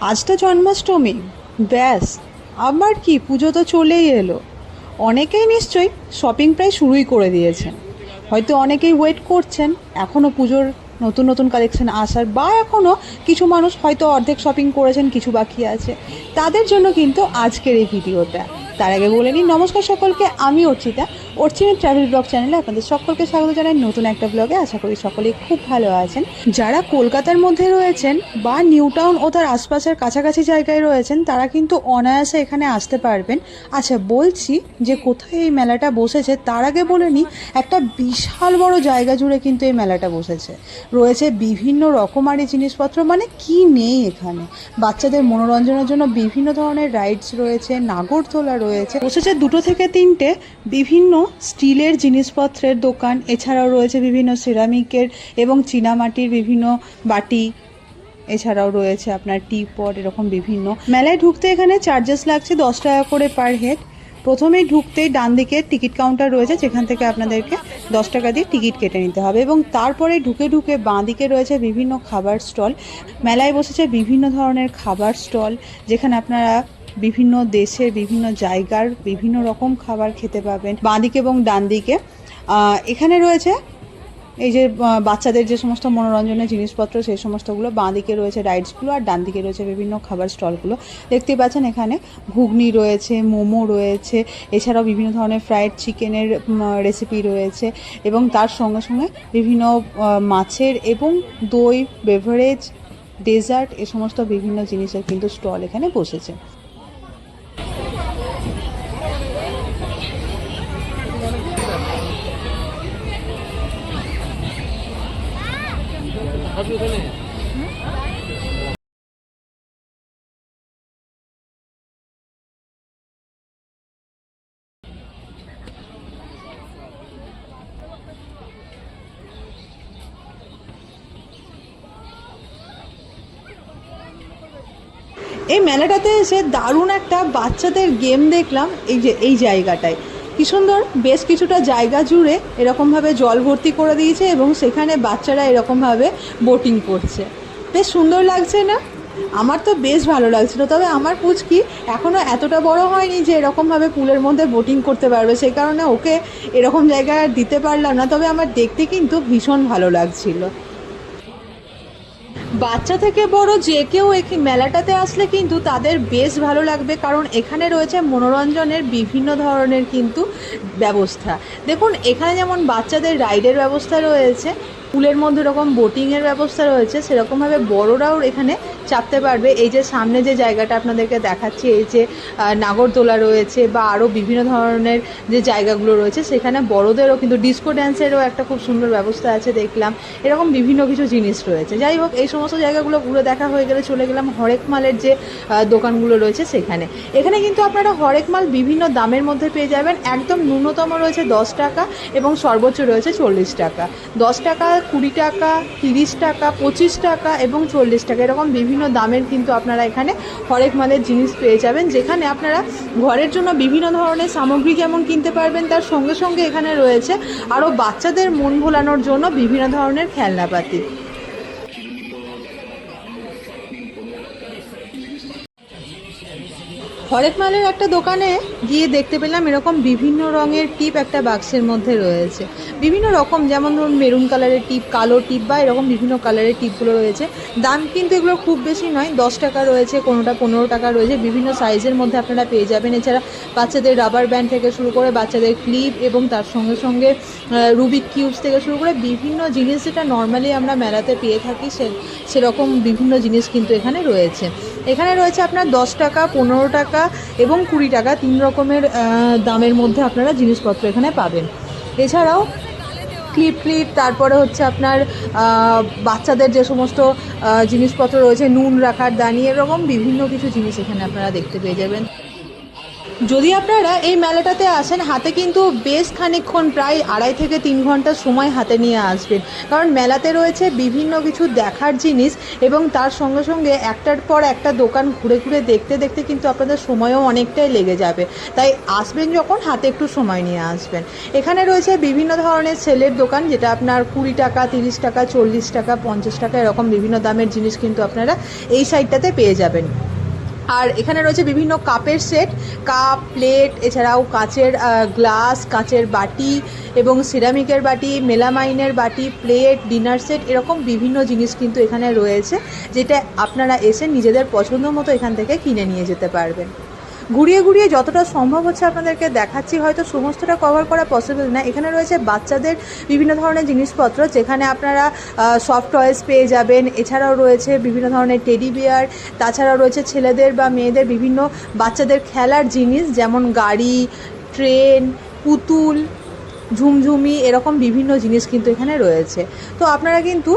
আজ তো জন্মাষ্টমী, ব্যাস, আবার কি, পুজো তো চলেই এলো। অনেকেই নিশ্চয়ই শপিং প্রায় শুরুই করে দিয়েছেন। হয়তো অনেকেই ওয়েট করছেন এখনও পুজোর নতুন নতুন কালেকশন আসার, বা এখনও কিছু মানুষ হয়তো অর্ধেক শপিং করেছেন, কিছু বাকি আছে। তাদের জন্য কিন্তু আজকের এই ভিডিওটা। তার আগে বলে নিই, নমস্কার সকলকে, আমি অর্চিতা। অর্চিতা ট্রাভেল ব্লগ চ্যানেলে আপনাদের সকলকে স্বাগত জানাই। নতুন একটা ব্লগে আশা করি সকলেই খুব ভালো আছেন। যারা কলকাতার মধ্যে রয়েছেন বা নিউ টাউন ও তার আশপাশের কাছাকাছি জায়গায় রয়েছেন, তারা কিন্তু অনায়াসে এখানে আসতে পারবেন। আচ্ছা বলছি যে কোথায় এই মেলাটা বসেছে, তার আগে বলে নিই, একটা বিশাল বড় জায়গা জুড়ে কিন্তু এই মেলাটা বসেছে। রয়েছে বিভিন্ন রকমারি জিনিসপত্র মানে কি নেই এখানে? বাচ্চাদের মনোরঞ্জনের জন্য বিভিন্ন ধরনের রাইডস রয়েছে নাগরদোলা রয়েছে। বসেছে দুটো থেকে তিনটে বিভিন্ন স্টিলের জিনিসপত্রের দোকান। এছাড়াও রয়েছে বিভিন্ন সিরামিকের এবং চীনামাটির বিভিন্ন বাটি। এছাড়াও রয়েছে আপনার টি পট, এরকম বিভিন্ন। মেলায় ঢুকতে এখানে চার্জেস লাগছে দশ টাকা করে পার হেড প্রথমেই ঢুকতেই ডান দিকে টিকিট কাউন্টার রয়েছে, যেখান থেকে আপনাদেরকে দশ টাকা দিয়ে টিকিট কেটে নিতে হবে এবং তারপরে ঢুকে ঢুকে বাঁ দিকে রয়েছে বিভিন্ন খাবার স্টল মেলায় বসেছে বিভিন্ন ধরনের খাবার স্টল যেখানে আপনারা বিভিন্ন দেশের বিভিন্ন জায়গার বিভিন্ন রকম খাবার খেতে পাবেন বাঁ দিকে এবং ডান দিকে। এখানে রয়েছে এই যে বাচ্চাদের যে সমস্ত মনোরঞ্জনের জিনিসপত্র, সেই সমস্তগুলো বাঁ দিকে রয়েছে রাইডসগুলো আর ডান দিকে রয়েছে বিভিন্ন খাবার স্টলগুলো দেখতেই পাচ্ছেন এখানে ঘুগনি রয়েছে, মোমো রয়েছে, এছাড়াও বিভিন্ন ধরনের ফ্রাইড চিকেনের রেসিপি রয়েছে এবং তার সঙ্গে সঙ্গে বিভিন্ন মাছের এবং দই বেভারেজ ডেজার্ট এ সমস্ত বিভিন্ন জিনিসের কিন্তু স্টল এখানে বসেছে। এই মেলাটাতে এসে দারুণ একটা বাচ্চাদের গেম দেখলাম এই যে এই জায়গাটায়। কি সুন্দর? বেশ কিছুটা জায়গা জুড়ে এরকমভাবে জল ভর্তি করে দিয়েছে এবং সেখানে বাচ্চারা এরকমভাবে বোটিং করছে। বেশ সুন্দর লাগছে না? আমার তো বেশ ভালো লাগছিল, তবে আমার পুচকি এখনও এতটা বড় হয়নি যে এরকমভাবে পুলের মধ্যে বোটিং করতে পারবে? সেই কারণে ওকে এরকম জায়গায় দিতে পারলাম না, তবে আমার দেখতে কিন্তু ভীষণ ভালো লাগছিল। বাচ্চা থেকে বড় যে কেউ এই মেলাটাতে আসলে কিন্তু তাদের বেশ ভালো লাগবে, কারণ এখানে রয়েছে মনোরঞ্জনের বিভিন্ন ধরনের কিন্তু ব্যবস্থা। দেখুন, এখানে যেমন বাচ্চাদের রাইডের ব্যবস্থা রয়েছে পুলের মধ্যে এরকম বোটিংয়ের ব্যবস্থা রয়েছে, সেরকমভাবে বড়রাও এখানে চাপতে পারবে। এই যে সামনে যে জায়গাটা আপনাদেরকে দেখাচ্ছি, এই যে নাগরদোলা রয়েছে বা আরও বিভিন্ন ধরনের যে জায়গাগুলো রয়েছে, সেখানে বড়দেরও কিন্তু ডিস্কো ড্যান্সেরও একটা খুব সুন্দর ব্যবস্থা আছে দেখলাম। এরকম বিভিন্ন কিছু জিনিস রয়েছে। যাই হোক, এই সমস্ত জায়গাগুলো ঘুরে দেখা হয়ে গেলে চলে গেলাম হরেক মালের যে দোকানগুলো রয়েছে সেখানে। এখানে কিন্তু আপনারা হরেক মাল বিভিন্ন দামের মধ্যে পেয়ে যাবেন। একদম ন্যূনতম রয়েছে দশ টাকা এবং সর্বোচ্চ রয়েছে চল্লিশ টাকা। দশ টাকা কুড়ি টাকা, তিরিশ টাকা, পঁচিশ টাকা এবং চল্লিশ টাকা। এরকম বিভিন্ন দামের কিন্তু আপনারা এখানে হরেক মালের জিনিস পেয়ে যাবেন, যেখানে আপনারা ঘরের জন্য বিভিন্ন ধরনের সামগ্রী যেমন কিনতে পারবেন, তার সঙ্গে সঙ্গে এখানে রয়েছে আরও বাচ্চাদের মন ভোলানোর জন্য বিভিন্ন ধরনের খেলনাপাতি। হরেক মালের একটা দোকানে গিয়ে দেখতে পেলাম এরকম বিভিন্ন রঙের টিপ একটা বাক্সের মধ্যে রয়েছে। বিভিন্ন রকম, যেমন ধরুন মেরুন কালারের টিপ, কালো টিপ বা এরকম বিভিন্ন কালারের টিপগুলো রয়েছে। দাম কিন্তু এগুলো খুব বেশি নয়, দশ টাকা রয়েছে, কোনোটা পনেরো টাকা রয়েছে। বিভিন্ন সাইজের মধ্যে আপনারা পেয়ে যাবেন। এছাড়া বাচ্চাদের রাবার ব্যান্ড থেকে শুরু করে বাচ্চাদের ক্লিপ এবং তার সঙ্গে সঙ্গে রুবিক কিউবস থেকে শুরু করে বিভিন্ন জিনিস যেটা নর্মালি আমরা মেলাতে পেয়ে থাকি, সে, সেরকম বিভিন্ন জিনিস কিন্তু এখানে রয়েছে। এখানে রয়েছে আপনার দশ টাকা, পনেরো টাকা এবং কুড়ি টাকা। তিন রকমের দামের মধ্যে আপনারা জিনিসপত্র এখানে পাবেন। এছাড়াও ক্লিপ ক্লিপ, তারপরে হচ্ছে আপনার বাচ্চাদের যে সমস্ত জিনিসপত্র রয়েছে, নুন রাখার দানি, এরকম বিভিন্ন কিছু জিনিস এখানে আপনারা দেখতে পেয়ে যাবেন। যদি আপনারা এই মেলাটাতে আসেন, হাতে কিন্তু বেশ খানিকক্ষণ, প্রায় আড়াই থেকে তিন ঘণ্টা সময় হাতে নিয়ে আসবেন। কারণ মেলাতে রয়েছে বিভিন্ন কিছু দেখার জিনিস এবং তার সঙ্গে সঙ্গে একটার পর একটা দোকান ঘুরে ঘুরে দেখতে দেখতে কিন্তু আপনাদের সময়ও অনেকটাই লেগে যাবে। তাই আসবেন যখন, হাতে একটু সময় নিয়ে আসবেন। এখানে রয়েছে বিভিন্ন ধরনের সেলের দোকান, যেটা আপনার কুড়ি টাকা, তিরিশ টাকা, চল্লিশ টাকা, পঞ্চাশ টাকা, এরকম বিভিন্ন দামের জিনিস কিন্তু আপনারা এই সাইডটাতে পেয়ে যাবেন। আর এখানে রয়েছে বিভিন্ন কাপের সেট, কাপ, প্লেট, এছাড়াও কাঁচের গ্লাস, কাঁচের বাটি এবং সিরামিকের বাটি, মেলামাইনের বাটি, প্লেট, ডিনার সেট, এরকম বিভিন্ন জিনিস কিন্তু এখানে রয়েছে, যেটা আপনারা এসে নিজেদের পছন্দ মতো এখান থেকে কিনে নিয়ে যেতে পারবেন। ঘুরিয়ে ঘুরিয়ে যতটা সম্ভব হচ্ছে আপনাদেরকে দেখাচ্ছি। হয়তো সমস্তটা কভার করা পসিবল না। এখানে রয়েছে বাচ্চাদের বিভিন্ন ধরনের জিনিসপত্র, যেখানে আপনারা সফট টয়েস পেয়ে যাবেন। এছাড়াও রয়েছে বিভিন্ন ধরনের টেডি বিয়ার তাছাড়াও রয়েছে ছেলেদের বা মেয়েদের বিভিন্ন বাচ্চাদের খেলার জিনিস, যেমন গাড়ি ট্রেন পুতুল, ঝুমঝুমি, এরকম বিভিন্ন জিনিস কিন্তু এখানে রয়েছে। তো আপনারা কিন্তু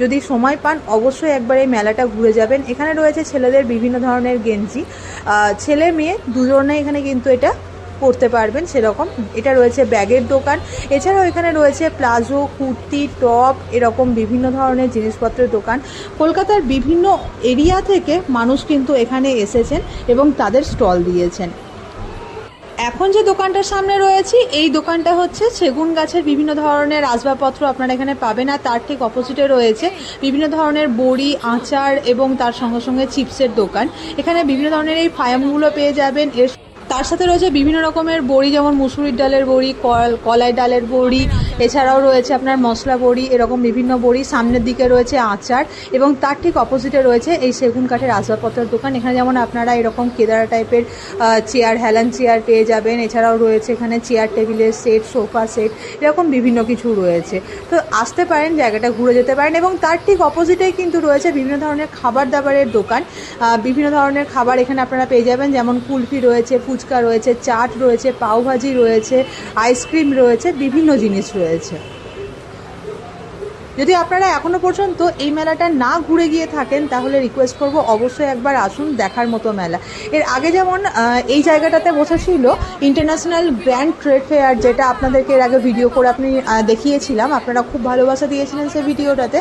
যদি সময় পান, অবশ্যই একবার এই মেলাটা ঘুরে যাবেন। এখানে রয়েছে ছেলেদের বিভিন্ন ধরনের গেঞ্জি। ছেলে, মেয়ে দুজনে এখানে কিন্তু এটা করতে পারবেন সেরকম। এটা রয়েছে ব্যাগের দোকান। এছাড়াও এখানে রয়েছে প্লাজো, কুর্তি, টপ এরকম বিভিন্ন ধরনের জিনিসপত্রের দোকান। কলকাতার বিভিন্ন এরিয়া থেকে মানুষ কিন্তু এখানে এসেছেন এবং তাদের স্টল দিয়েছেন। এখন যে দোকানটার সামনে রয়েছি, এই দোকানটা হচ্ছে সেগুন গাছের বিভিন্ন ধরনের আসবাবপত্র আপনারা এখানে পাবেন আর তার ঠিক অপোজিটে রয়েছে বিভিন্ন ধরনের বড়ি, আচার এবং তার সঙ্গে সঙ্গে চিপসের দোকান। এখানে বিভিন্ন ধরনের এই ফায়ামগুলো পেয়ে যাবেন। এর তার সাথে রয়েছে বিভিন্ন রকমের বড়ি, যেমন মুসুরির ডালের বড়ি, কল, কলাই ডালের বড়ি, এছাড়াও রয়েছে আপনার মশলা বড়ি, এরকম বিভিন্ন বড়ি। সামনের দিকে রয়েছে আচার এবং তার ঠিক অপোজিটে রয়েছে এই সেগুন কাঠের আসবাবপত্রের দোকান। এখানে যেমন আপনারা এরকম কেদারা টাইপের চেয়ার হেলান চেয়ার পেয়ে যাবেন। এছাড়াও রয়েছে এখানে চেয়ার টেবিলের সেট সোফা সেট এরকম বিভিন্ন কিছু রয়েছে। তো আসতে পারেন, জায়গাটা ঘুরে যেতে পারেন এবং তার ঠিক অপোজিটেই কিন্তু রয়েছে বিভিন্ন ধরনের খাবার দাবারের দোকান। বিভিন্ন ধরনের খাবার এখানে আপনারা পেয়ে যাবেন। যেমন কুলফি রয়েছে ফুচকা রয়েছে, চাট রয়েছে, পাওভাজি রয়েছে, আইসক্রিম রয়েছে, বিভিন্ন জিনিস রয়েছে। যদি আপনারা এখনও পর্যন্ত এই মেলাটা না ঘুরে গিয়ে থাকেন, তাহলে রিকোয়েস্ট করব অবশ্যই একবার আসুন দেখার মতো মেলা। এর আগে যেমন এই জায়গাটাতে বসেছিল ইন্টারন্যাশনাল গ্র্যান্ড ট্রেড ফেয়ার যেটা আপনাদেরকে এর আগে ভিডিও করে আপনি দেখিয়েছিলাম। আপনারা খুব ভালোবাসা দিয়েছিলেন সেই ভিডিওটাতে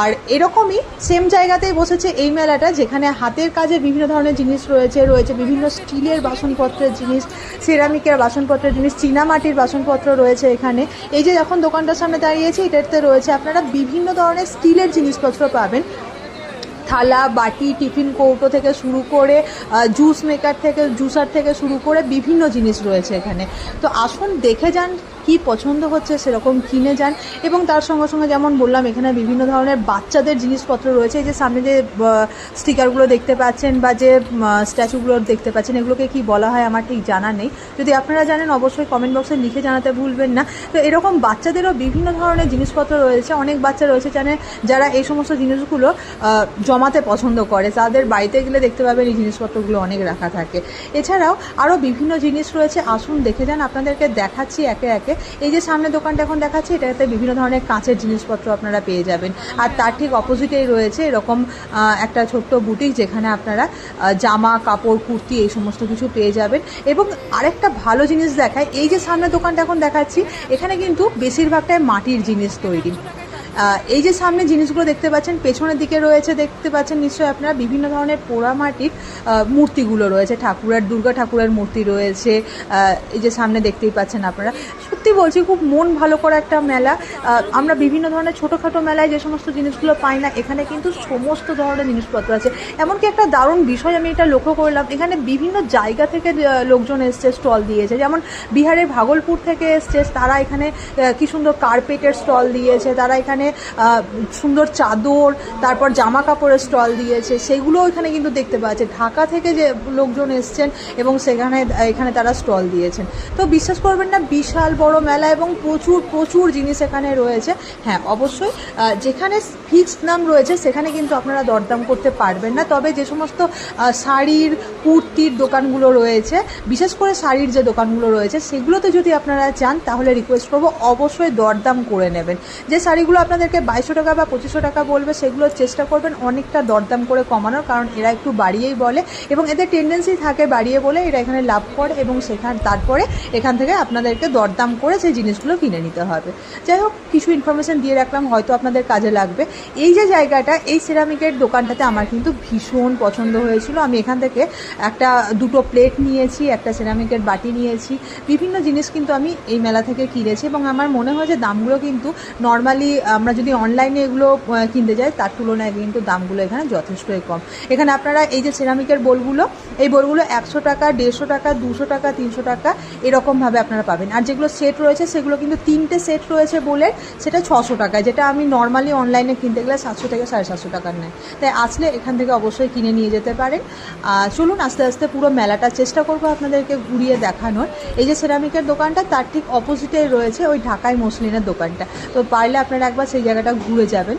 আর এরকমই সেম জায়গাতেই বসেছে এই মেলাটা, যেখানে হাতের কাজের বিভিন্ন ধরনের জিনিস রয়েছে রয়েছে বিভিন্ন স্টিলের বাসনপত্রের জিনিস সিরামিকের বাসনপত্রের জিনিস চীনামাটির বাসনপত্র রয়েছে এখানে। এই যে যখন দোকানটার সামনে দাঁড়িয়েছি, এটাতে রয়েছে আপনারা বিভিন্ন ধরনের স্টিলের জিনিসপত্র পাবেন। থালা, বাটি, টিফিন কৌটো থেকে শুরু করে জুস মেকার থেকে জুসার থেকে শুরু করে বিভিন্ন জিনিস রয়েছে এখানে। তো আসুন দেখে যান কি পছন্দ হচ্ছে সেরকম কিনে যান। এবং তার সঙ্গে সঙ্গে যেমন বললাম, এখানে বিভিন্ন ধরনের বাচ্চাদের জিনিসপত্র রয়েছে। যে সামনে যে স্টিকারগুলো দেখতে পাচ্ছেন বা যে স্ট্যাচুগুলো দেখতে পাচ্ছেন, এগুলোকে কি বলা হয় আমার ঠিক জানা নেই। যদি আপনারা জানেন, অবশ্যই কমেন্ট বক্সে লিখে জানাতে ভুলবেন না। তো এরকম বাচ্চাদেরও বিভিন্ন ধরনের জিনিসপত্র রয়েছে। অনেক বাচ্চা রয়েছে জানে যারা এই সমস্ত জিনিসগুলো জমাতে পছন্দ করে। তাদের বাড়িতে গেলে দেখতে পাবেন এই জিনিসপত্রগুলো অনেক রাখা থাকে। এছাড়াও আরও বিভিন্ন জিনিস রয়েছে। আসুন দেখে যান। আপনাদেরকে দেখাচ্ছি একে একে। এই যে সামনে দোকানটা এখন দেখাচ্ছি, এটাতে বিভিন্ন ধরনের কাঁচের জিনিসপত্র আপনারা পেয়ে যাবেন। আর তার ঠিক অপোজিটেই রয়েছে এরকম একটা ছোট্ট বুটিক যেখানে আপনারা জামা, কাপড়, কুর্তি এই সমস্ত কিছু পেয়ে যাবেন। এবং আরেকটা ভালো জিনিস দেখায়, এই যে সামনে দোকানটা এখন দেখাচ্ছি, এখানে কিন্তু বেশিরভাগটাই মাটির জিনিস তৈরি। এই যে সামনে জিনিসগুলো দেখতে পাচ্ছেন, পেছনের দিকে রয়েছে, দেখতে পাচ্ছেন নিশ্চয়ই আপনারা বিভিন্ন ধরনের পোড়ামাটির মূর্তিগুলো রয়েছে। ঠাকুরের, দুর্গা ঠাকুরের মূর্তি রয়েছে এই যে সামনে দেখতেই পাচ্ছেন আপনারা। সত্যি বলছি, খুব মন ভালো করা একটা মেলা। আমরা বিভিন্ন ধরনের ছোটোখাটো মেলায় যে সমস্ত জিনিসগুলো পাই না, এখানে কিন্তু সমস্ত ধরনের জিনিসপত্র আছে। এমনকি একটা দারুণ বিষয় আমি এটা লক্ষ্য করলাম, এখানে বিভিন্ন জায়গা থেকে লোকজন এসছে, স্টল দিয়েছে। যেমন বিহারের ভাগলপুর থেকে এসছে, তারা এখানে কি সুন্দর কার্পেটের স্টল দিয়েছে, তারা এখানে আহ, সুন্দর চাদর তারপর জামা কাপড়ের স্টল দিয়েছে সেগুলো এখানে কিন্তু দেখতে পাওয়া যাচ্ছে। ঢাকা থেকে যে লোকজন এসছেন এবং সেখানে এখানে তারা স্টল দিয়েছেন। তো বিশ্বাস করবেন না বিশাল বড় বড় মেলা এবং প্রচুর প্রচুর জিনিস এখানে রয়েছে। হ্যাঁ অবশ্যই যেখানে ফিক্সড দাম রয়েছে সেখানে কিন্তু আপনারা দরদাম করতে পারবেন না। তবে যে সমস্ত শাড়ির কুর্তির দোকানগুলো রয়েছে বিশেষ করে শাড়ির যে দোকানগুলো রয়েছে সেগুলোতে যদি আপনারা চান তাহলে রিকোয়েস্ট করব অবশ্যই দরদাম করে নেবেন। যে শাড়িগুলো আপনাদেরকে বাইশশো টাকা বা পঁচিশশো টাকা বলবে, সেগুলো চেষ্টা করবেন অনেকটা দরদাম করে কমানোর, কারণ এরা একটু বাড়িয়েই বলে এবং এদের টেন্ডেন্সি থাকে বাড়িয়ে বলে এরা এখানে লাভ করে এবং সেখান, তারপরে এখান থেকে আপনাদেরকে দরদাম করে সেই জিনিসগুলো কিনে নিতে হবে। যাই হোক, কিছু ইনফরমেশন দিয়ে রাখলাম, হয়তো আপনাদের কাজে লাগবে। এই যে জায়গাটা, এই সিরামিকের দোকানটাতে আমার কিন্তু ভীষণ পছন্দ হয়েছিল। আমি এখান থেকে একটা, দুটো প্লেট নিয়েছি, একটা সিরামিকের বাটি নিয়েছি। বিভিন্ন জিনিস কিন্তু আমি এই মেলা থেকে কিনেছি এবং আমার মনে হয় যে দামগুলো কিন্তু নর্মালি আমরা যদি অনলাইনে এগুলো কিনতে যাই, তার তুলনায় কিন্তু দামগুলো এখানে যথেষ্টই কম। এখানে আপনারা এই যে সিরামিকের বোলগুলো, এই বোলগুলো একশো টাকা, দেড়শো টাকা, দুশো টাকা, তিনশো টাকা, এরকমভাবে আপনারা পাবেন। আর যেগুলো সেট রয়েছে, সেগুলো কিন্তু তিনটে সেট রয়েছে বলে সেটা ছশো টাকায় যেটা আমি নর্মালি অনলাইনে কিনতে গেলে সাতশো থেকে সাড়ে সাতশো টাকার নেয়। তাই আসলে এখান থেকে অবশ্যই কিনে নিয়ে যেতে পারেন। আর চলুন আস্তে আস্তে পুরো মেলাটা চেষ্টা করব আপনাদেরকে ঘুরিয়ে দেখানোর। এই যে সেরামিকের দোকানটা, তার ঠিক অপোজিটে রয়েছে ওই ঢাকায় মসলিনের দোকানটা। তো পারলে আপনারা একবার সেই জায়গাটা ঘুরে যাবেন।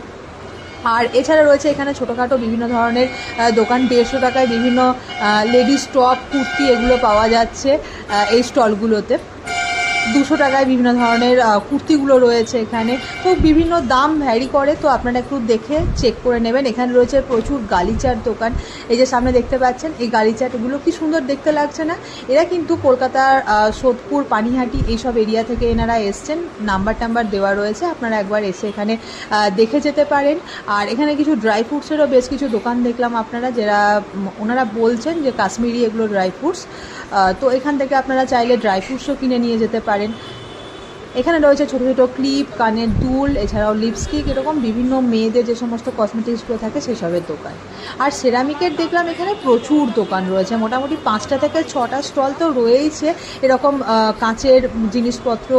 আর এছাড়া রয়েছে এখানে ছোটোখাটো বিভিন্ন ধরনের দোকান। দেড়শো টাকায় বিভিন্ন লেডিস টপ কুর্তি এগুলো পাওয়া যাচ্ছে এই স্টলগুলোতে দুশো টাকায় বিভিন্ন ধরনের কুর্তিগুলো রয়েছে এখানে। তো বিভিন্ন দাম ভ্যারি করে, তো আপনারা একটু দেখে চেক করে নেবেন। এখানে রয়েছে প্রচুর গালিচার দোকান। এই যে সামনে দেখতে পাচ্ছেন, এই গালিচাটগুলো কি সুন্দর দেখতে লাগছে না? এরা কিন্তু কলকাতার সোদপুর, পানিহাটি এইসব এরিয়া থেকে এনারা এসছেন। নাম্বার টাম্বার দেওয়া রয়েছে, আপনারা একবার এসে এখানে দেখে যেতে পারেন। আর এখানে কিছু ড্রাই ফ্রুটসেরও বেশ কিছু দোকান দেখলাম আপনারা, যারা ওনারা বলছেন যে কাশ্মীরি এগুলো ড্রাই ফ্রুটস তো এখান থেকে আপনারা চাইলে ড্রাই ফ্রুটসও কিনে নিয়ে যেতে পারেন। এখানে রয়েছে ছোটো ছোটো ক্লিপ, কানের দুল, এছাড়াও লিপস্টিক এরকম বিভিন্ন মেয়েদের যে সমস্ত কসমেটিক্সগুলো থাকে সেসবের দোকান। আর সেরামিকের দেখলাম এখানে প্রচুর দোকান রয়েছে। মোটামুটি পাঁচটা থেকে ছটা স্টল তো রয়েইছে। এরকম কাঁচের জিনিসপত্র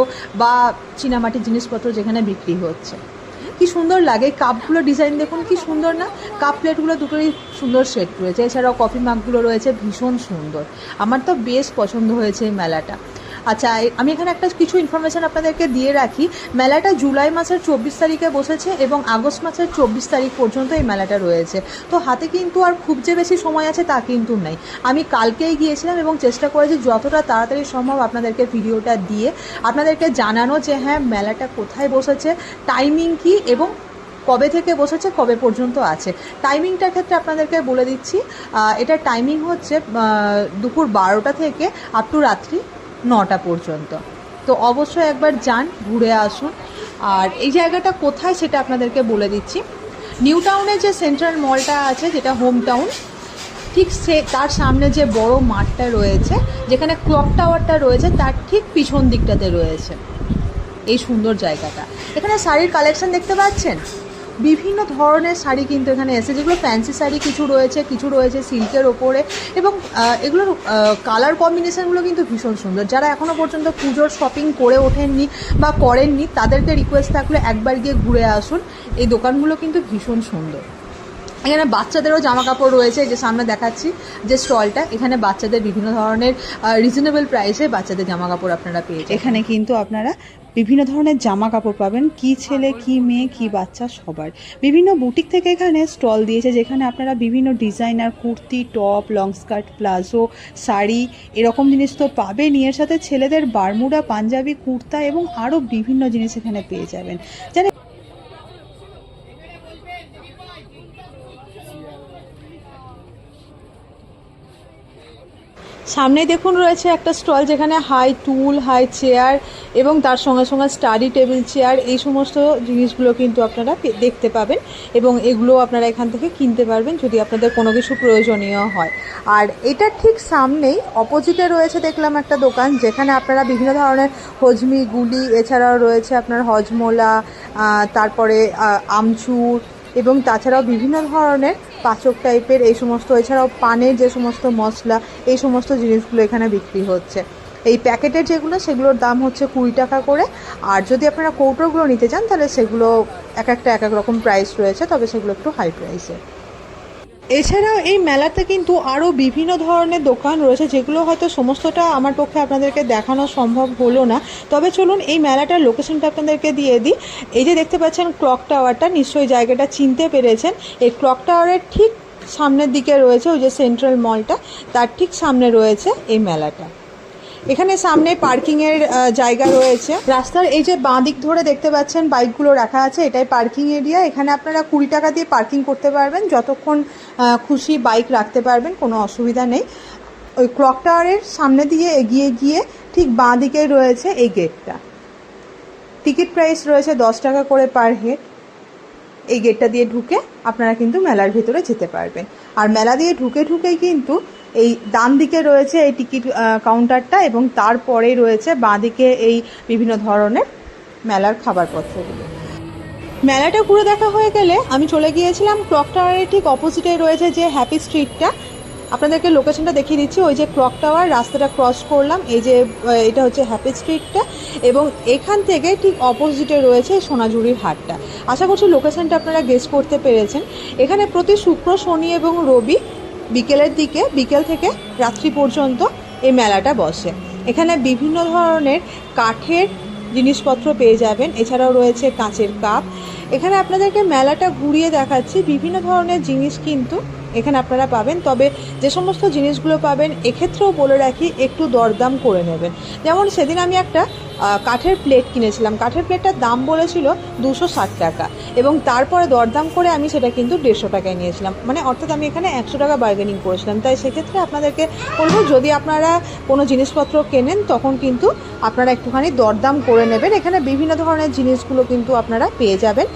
বা চীনামাটির জিনিসপত্র যেখানে বিক্রি হচ্ছে। কি সুন্দর লাগে। কাপগুলো ডিজাইন দেখুন, কি সুন্দর না? কাপ প্লেটগুলো দুটোই সুন্দর সেট রয়েছে। এছাড়াও কফি মাগগুলো রয়েছে, ভীষণ সুন্দর। আমার তো বেশ পছন্দ হয়েছে এই মেলাটা। আচ্ছা আমি এখানে একটা কিছু ইনফরমেশন আপনাদেরকে দিয়ে রাখি। মেলাটা জুলাই মাসের চব্বিশ তারিখে বসেছে এবং আগস্ট মাসের চব্বিশ তারিখ পর্যন্ত এই মেলাটা রয়েছে। তো হাতে কিন্তু আর খুব যে বেশি সময় আছে তা কিন্তু নেই। আমি কালকেই গিয়েছিলাম এবং চেষ্টা করেছি যতটা তাড়াতাড়ি সম্ভব আপনাদেরকে ভিডিওটা দিয়ে, আপনাদেরকে জানানো যে হ্যাঁ মেলাটা কোথায় বসেছে টাইমিং কি এবং কবে থেকে বসেছে, কবে পর্যন্ত আছে। টাইমিংটার ক্ষেত্রে আপনাদেরকে বলে দিচ্ছি এটার টাইমিং হচ্ছে দুপুর বারোটা থেকে আপ টু রাত্রি নটা পর্যন্ত। তো অবশ্যই একবার যান, ঘুরে আসুন। আর এই জায়গাটা কোথায় সেটা আপনাদেরকে বলে দিচ্ছি। নিউ টাউনে যে সেন্ট্রাল মলটা আছে, যেটা হোম টাউন, ঠিক সে, তার সামনে যে বড় মাঠটা রয়েছে, যেখানে ক্লক টাওয়ারটা রয়েছে, তার ঠিক পিছন দিকটাতে রয়েছে। এই সুন্দর জায়গাটা। এখানে শাড়ির কালেকশন দেখতে পাচ্ছেন? বিভিন্ন ধরনের শাড়ি কিন্তু এখানে এসে যেগুলো ফ্যান্সি শাড়ি কিছু রয়েছে কিছু রয়েছে সিল্কের ওপরে এবং এগুলোর কালার কম্বিনেশনগুলো কিন্তু ভীষণ সুন্দর। যারা এখনও পর্যন্ত পুজোর শপিং করে ওঠেননি বা করেননি, তাদেরকে রিকোয়েস্ট থাকলে একবার গিয়ে ঘুরে আসুন। এই দোকানগুলো কিন্তু ভীষণ সুন্দর। এখানে বাচ্চাদেরও জামা কাপড় রয়েছে যে সামনে দেখাচ্ছি যে স্টলটা। এখানে বাচ্চাদের বিভিন্ন ধরনের রিজনেবল প্রাইসে বাচ্চাদের জামা কাপড় আপনারা পেয়ে যাবেন। এখানে কিন্তু আপনারা বিভিন্ন ধরনের জামা কাপড় পাবেন। কি ছেলে, কি মেয়ে, কি বাচ্চা, সবার। বিভিন্ন বুটিক থেকে এখানে স্টল দিয়েছে, যেখানে আপনারা বিভিন্ন designer, kurti, top, long skirt, palazzo, sari এরকম জিনিস তো পাবেনই। এর সাথে ছেলেদের বারমুডা, পাঞ্জাবি, কুর্তা এবং আরও বিভিন্ন জিনিস এখানে পেয়ে যাবেন। জানেন সামনে দেখুন রয়েছে একটা স্টল যেখানে হাই টুল হাই চেয়ার এবং তার সঙ্গে সঙ্গে স্টাডি টেবিল চেয়ার এই সমস্ত জিনিসগুলো কিন্তু আপনারা দেখতে পাবেন এবং এগুলো আপনারা এখান থেকে কিনতে পারবেন যদি আপনাদের কোনো কিছু প্রয়োজনীয় হয়। আর এটার ঠিক সামনেই অপোজিটে রয়েছে দেখলাম একটা দোকান যেখানে আপনারা বিভিন্ন ধরনের হজমি গুলি, এছাড়াও রয়েছে আপনার হজমোলা তারপরে আমচুর এবং তাছাড়াও বিভিন্ন ধরনের পাচক টাইপের এই সমস্ত, এছাড়াও পানের যে সমস্ত মশলা, এই সমস্ত জিনিসগুলো এখানে বিক্রি হচ্ছে। এই প্যাকেটের যেগুলো, সেগুলোর দাম হচ্ছে কুড়ি টাকা করে। আর যদি আপনারা কৌটোগুলো নিতে চান, তাহলে সেগুলো এক একটা এক এক রকম প্রাইস রয়েছে, তবে সেগুলো একটু হাই প্রাইসে এছাড়াও এই মেলাতে কিন্তু আরও বিভিন্ন ধরনের দোকান রয়েছে, যেগুলো হয়তো সমস্তটা আমার পক্ষে আপনাদেরকে দেখানো সম্ভব হলো না। তবে চলুন এই মেলাটার লোকেশনটা আপনাদেরকে দিয়ে দিই। এই যে দেখতে পাচ্ছেন ক্লক টাওয়ারটা নিশ্চয়ই জায়গাটা চিনতে পেরেছেন। এই ক্লক টাওয়ারের ঠিক সামনের দিকে রয়েছে ওই যে সেন্ট্রাল মলটা তার ঠিক সামনে রয়েছে এই মেলাটা। এখানে সামনে পার্কিংয়ের জায়গা রয়েছে। রাস্তার এই যে বাঁ দিক ধরে দেখতে পাচ্ছেন বাইকগুলো রাখা আছে, এটাই পার্কিং এরিয়া এখানে আপনারা কুড়ি টাকা দিয়ে পার্কিং করতে পারবেন, যতক্ষণ খুশি বাইক রাখতে পারবেন, কোনো অসুবিধা নেই। ওই ক্লক টাওয়ারের সামনে দিয়ে এগিয়ে গিয়ে ঠিক বাঁ দিকে রয়েছে এই গেটটা টিকিট প্রাইস রয়েছে দশ টাকা করে পার হেড এই গেটটা দিয়ে ঢুকে আপনারা কিন্তু মেলার ভিতরে যেতে পারবেন। আর মেলা দিয়ে ঢুকে ঢুকেই কিন্তু এই ডান দিকে রয়েছে এই টিকিট কাউন্টারটা এবং তারপরেই রয়েছে বাঁ দিকে এই বিভিন্ন ধরনের মেলার খাবারপত্রগুলো। মেলাটা ঘুরে দেখা হয়ে গেলে আমি চলে গিয়েছিলাম ক্লক টাওয়ারের ঠিক অপোজিটে রয়েছে যে হ্যাপি স্ট্রিটটা আপনাদেরকে লোকেশনটা দেখিয়ে দিচ্ছি, ওই যে ক্লক টাওয়ার রাস্তাটা ক্রস করলাম, এই যে এটা হচ্ছে হ্যাপি স্ট্রিটটা এবং এখান থেকে ঠিক অপোজিটে রয়েছে সোনাঝুরির হাটটা। আশা করছি লোকেশনটা আপনারা গেস করতে পেরেছেন। এখানে প্রতি শুক্র, শনি এবং রবি বিকেলের দিকে, বিকেল থেকে রাত্রি পর্যন্ত এই মেলাটা বসে। এখানে বিভিন্ন ধরনের কাঠের জিনিসপত্র পেয়ে যাবেন। এছাড়াও রয়েছে কাঁচের কাপ। এখানে আপনাদেরকে মেলাটা ঘুরিয়ে দেখাচ্ছি। বিভিন্ন ধরনের জিনিস কিন্তু এখানে আপনারা পাবেন। তবে যে সমস্ত জিনিসগুলো পাবেন, এক্ষেত্রেও বলে রাখি, একটু দরদাম করে নেবেন। যেমন সেদিন আমি একটা কাঠের প্লেট কিনেছিলাম। কাঠের প্লেটটার দাম বলেছিল দুশো ষাট টাকা এবং তারপরে দরদাম করে আমি সেটা কিন্তু দেড়শো টাকায় নিয়েছিলাম। মানে অর্থাৎ আমি এখানে একশো টাকা বার্গেনিং করেছিলাম। তাই সেক্ষেত্রে আপনাদেরকে বলব, যদি আপনারা কোনো জিনিসপত্র কেনেন, তখন কিন্তু আপনারা একটুখানি দরদাম করে নেবেন। এখানে বিভিন্ন ধরনের জিনিসগুলো কিন্তু আপনারা পেয়ে যাবেন।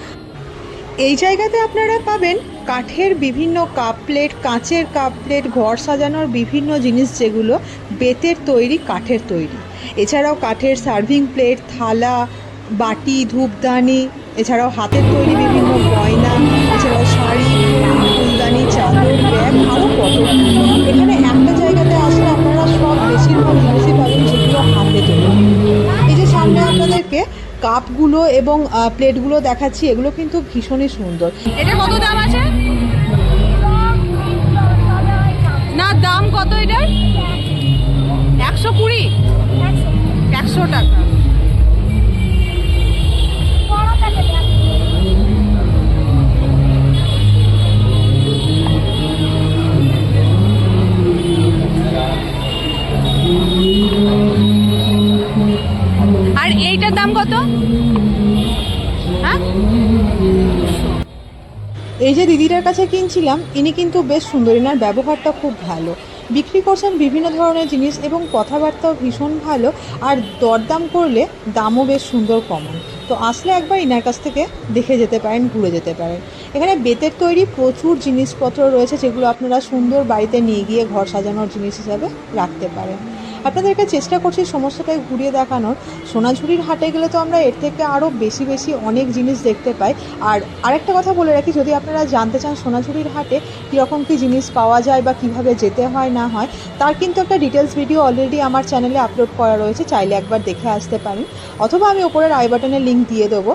এই জায়গাতে আপনারা পাবেন কাঠের বিভিন্ন কাপ প্লেট কাঁচের কাপ প্লেট ঘর সাজানোর বিভিন্ন জিনিস যেগুলো বেতের তৈরি, কাঠের তৈরি। এছাড়াও কাঠের সার্ভিং প্লেট থালা, বাটি, ধূপদানি, এছাড়াও হাতের তৈরি বিভিন্ন গয়না, এছাড়াও শাড়ি, ফুলদানি, চাদর, ব্যাগ আরও কত। এখানে একটা জায়গাতে আসলে আপনারা সব বেশিরভাগ জিনিসই পাবেন যেগুলো হাতে তৈরি। এই যে সামনে আপনাদেরকে কাপগুলো এবং প্লেটগুলো দেখাচ্ছি, এগুলো কিন্তু ভীষণই সুন্দর। এটা কত দাম কত এটার? একশো কুড়ি? একশো টাকা। আর এইটার দাম কত? হ্যাঁ? এই যে দিদিটার কাছে কিনছিলাম, ইনি কিন্তু বেশ সুন্দর এনার ব্যবহারটা খুব ভালো। বিক্রি করছেন বিভিন্ন ধরনের জিনিস এবং কথাবার্তাও ভীষণ ভালো, আর দরদাম করলে দামও বেশ সুন্দর কমন। তো আসলে একবার ইনার কাছ থেকে দেখে যেতে পারেন, ঘুরে যেতে পারেন। এখানে বেতের তৈরি প্রচুর জিনিসপত্র রয়েছে, যেগুলো আপনারা সুন্দর বাড়িতে নিয়ে গিয়ে ঘর সাজানোর জিনিস হিসাবে রাখতে পারেন। আপনাদেরকে চেষ্টা করছি সমস্তটাই ঘুরিয়ে দেখানোর। সোনাঝুরির হাটে গেলে তো আমরা এর থেকে আরও বেশি বেশি অনেক জিনিস দেখতে পাই। আর আরেকটা কথা বলে রাখি, যদি আপনারা জানতে চান সোনাঝুরির হাটে কীরকম কী জিনিস পাওয়া যায় বা কীভাবে যেতে হয়, না হয়, তার কিন্তু একটা ডিটেলস ভিডিও অলরেডি আমার চ্যানেলে আপলোড করা রয়েছে, চাইলে একবার দেখে আসতে পারেন। অথবা আমি ওপরের আই বাটনে লিঙ্ক দিয়ে দেবো।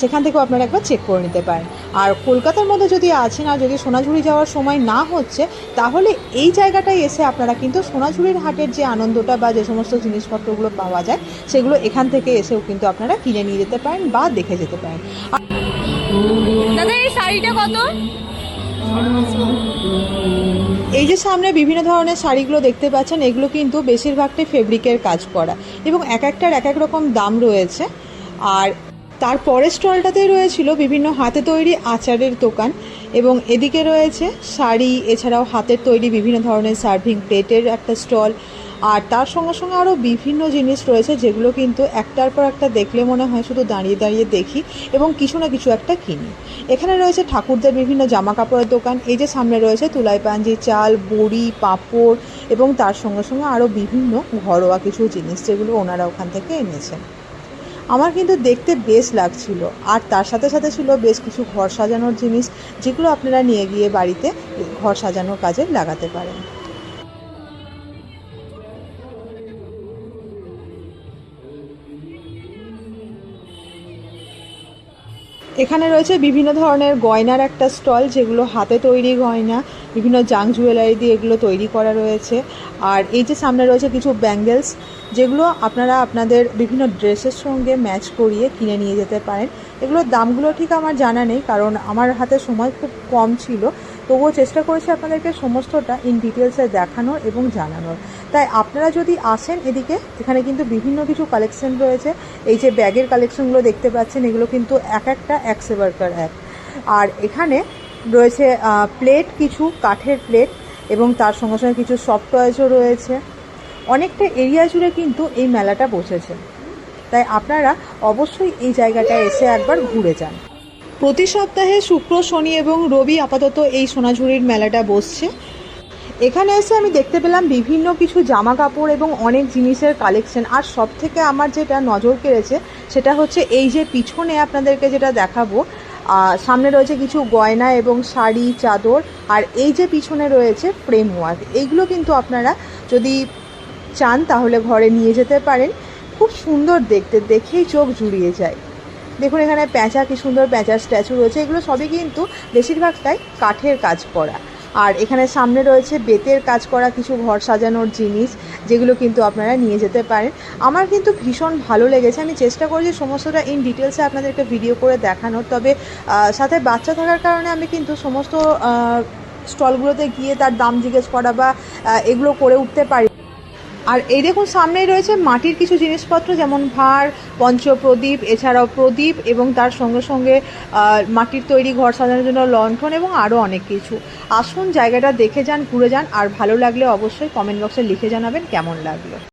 সেখান থেকেও আপনারা একবার চেক করে নিতে পারেন। আর কলকাতার মধ্যে যদি আছেন আর যদি সোনাঝুরি যাওয়ার সময় না হচ্ছে তাহলে এই জায়গাটায় এসে আপনারা কিন্তু সোনাঝুরির হাটের যে আনন্দটা বা যে সমস্ত জিনিসপত্রগুলো পাওয়া যায় সেগুলো এখান থেকে এসেও কিন্তু আপনারা কিনে নিয়ে যেতে পারেন বা দেখে যেতে পারেন। দাদা এই শাড়িটা কত? এই যে সামনে বিভিন্ন ধরনের শাড়িগুলো দেখতে পাচ্ছেন এগুলো কিন্তু বেশিরভাগটাই ফেব্রিকের কাজ করা। এবং এক একটার এক এক রকম দাম রয়েছে। আর তার পরের স্টলটাতেই রয়েছিল বিভিন্ন হাতে তৈরি আচারের দোকান এবং এদিকে রয়েছে শাড়ি, এছাড়াও হাতের তৈরি বিভিন্ন ধরনের সার্ভিং প্লেটের একটা স্টল। আর তার সঙ্গে সঙ্গে আরও বিভিন্ন জিনিস রয়েছে যেগুলো কিন্তু একটার পর একটা দেখলে মনে হয় শুধু দাঁড়িয়ে দাঁড়িয়ে দেখি এবং কিছু না কিছু একটা কিনি। এখানে রয়েছে ঠাকুরদের বিভিন্ন জামা কাপড়ের দোকান। এই যে সামনে রয়েছে তুলাই পাঞ্জি, চাল, বড়ি, পাঁপড় এবং তার সঙ্গে সঙ্গে আরও বিভিন্ন ঘরোয়া কিছু জিনিস যেগুলো ওনারা ওখান থেকে এনেছেন। আমার কিন্তু দেখতে বেশ লাগছিল। আর তার সাথে সাথে ছিল বেশ কিছু ঘর সাজানোর জিনিস যেগুলো আপনারা নিয়ে গিয়ে বাড়িতে ঘর সাজানোর কাজে লাগাতে পারেন। এখানে রয়েছে বিভিন্ন ধরনের গয়নার একটা স্টল যেগুলো হাতে তৈরি গয়না, বিভিন্ন জাং জুয়েলারি দিয়ে এগুলো তৈরি করা রয়েছে। আর এই যে সামনে রয়েছে কিছু ব্যাঙ্গেলস, যেগুলো আপনারা আপনাদের বিভিন্ন ড্রেসের সঙ্গে ম্যাচ করিয়ে কিনে নিয়ে যেতে পারেন। এগুলোর দামগুলো ঠিক আমার জানা নেই, কারণ আমার হাতে সময় খুব কম ছিল। তবুও চেষ্টা করেছি আপনাদেরকে সমস্তটা ইন ডিটেলসে দেখানোর এবং জানানোর। তাই আপনারা যদি আসেন এদিকে, এখানে কিন্তু বিভিন্ন কিছু কালেকশন রয়েছে। এই যে ব্যাগের কালেকশনগুলো দেখতে পাচ্ছেন, এগুলো কিন্তু এক একটা এক সেবারকার এক আর এখানে রয়েছে প্লেট কিছু, কাঠের প্লেট এবং তার সঙ্গে সঙ্গে কিছু সফট টয়েসও রয়েছে। অনেকটা এরিয়া জুড়ে কিন্তু এই মেলাটা বসেছে। তাই আপনারা অবশ্যই এই জায়গাটায় এসে একবার ঘুরে যান। প্রতি সপ্তাহে শুক্র, শনি এবং রবি আপাতত এই সোনাঝুরির মেলাটা বসছে। এখানে এসে আমি দেখতে পেলাম বিভিন্ন কিছু জামা কাপড় এবং অনেক জিনিসের কালেকশন আর সব থেকে আমার যেটা নজর কেড়েছে, সেটা হচ্ছে এই যে পিছনে আপনাদেরকে যেটা দেখাবো সামনে রয়েছে কিছু গয়না এবং শাড়ি, চাদর, আর এই যে পিছনে রয়েছে ফ্রেম ওয়ার্ক এইগুলো কিন্তু আপনারা যদি চান তাহলে ঘরে নিয়ে যেতে পারেন। খুব সুন্দর দেখতে, দেখেই চোখ জুড়িয়ে যায়। দেখুন এখানে প্যাঁচা, কি সুন্দর প্যাঁচার স্ট্যাচু রয়েছে। এগুলো সবই কিন্তু বেশিরভাগটাই কাঠের কাজ করা। আর এখানে সামনে রয়েছে বেতের কাজ করা, কিছু ঘর সাজানোর জিনিস, যেগুলো কিন্তু আপনারা নিয়ে যেতে পারেন। আমার কিন্তু ভীষণ ভালো লেগেছে। আমি চেষ্টা করেছি সমস্তটা ইন ডিটেলসে আপনাদেরকে ভিডিও করে দেখানোর। তবে সাথে বাচ্চা থাকার কারণে আমি কিন্তু সমস্ত স্টলগুলোতে গিয়ে তার দাম জিজ্ঞেস করা বা এগুলো করে উঠতে পারি আর এই দেখুন, সামনেই রয়েছে মাটির কিছু জিনিসপত্র, যেমন ভার, পঞ্চপ্রদীপ, এছাড়াও প্রদীপ এবং তার সঙ্গে সঙ্গে মাটির তৈরি ঘর সাজানোর জন্য লণ্ঠন এবং আরও অনেক কিছু। আসুন জায়গাটা দেখে যান, ঘুরে যান, আর ভালো লাগলে অবশ্যই কমেন্ট বক্সে লিখে জানাবেন কেমন লাগল।